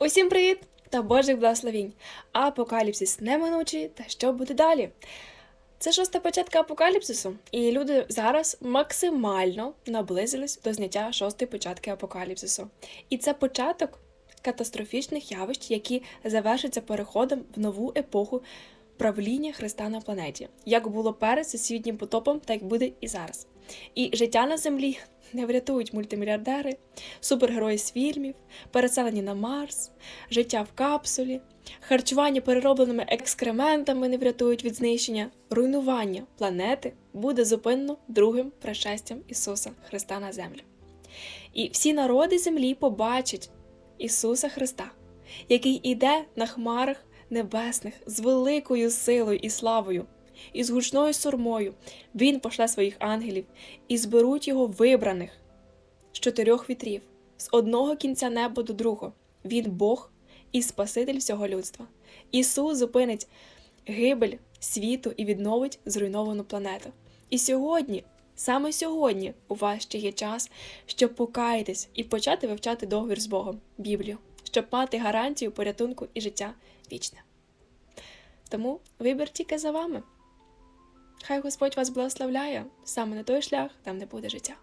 Усім привіт та Божих благословінь! Апокаліпсис неминучий та що буде далі? Це шоста початка апокаліпсису, і люди зараз максимально наблизились до зняття шостої початки апокаліпсису. І це початок катастрофічних явищ, які завершаться переходом в нову епоху правління Христа на планеті, як було перед всесвітнім потопом, так буде і зараз. І життя на землі не врятують мультимільярдери, супергерої з фільмів, переселені на Марс, життя в капсулі, харчування переробленими екскрементами не врятують від знищення, руйнування планети буде зупинено другим пришестям Ісуса Христа на землю. І всі народи землі побачать Ісуса Христа, який іде на хмарах небесних з великою силою і славою, і з гучною сурмою Він пошле своїх ангелів і зберуть його вибраних з чотирьох вітрів, з одного кінця неба до другого. Він Бог і Спаситель всього людства. Ісус зупинить гибель світу і відновить зруйновану планету. І сьогодні, саме сьогодні, у вас ще є час, щоб покаятись і почати вивчати договір з Богом, Біблію, щоб мати гарантію порятунку і життя вічне. Тому вибір тільки за вами. Хай Господь вас благословляє саме на той шлях, там не буде життя.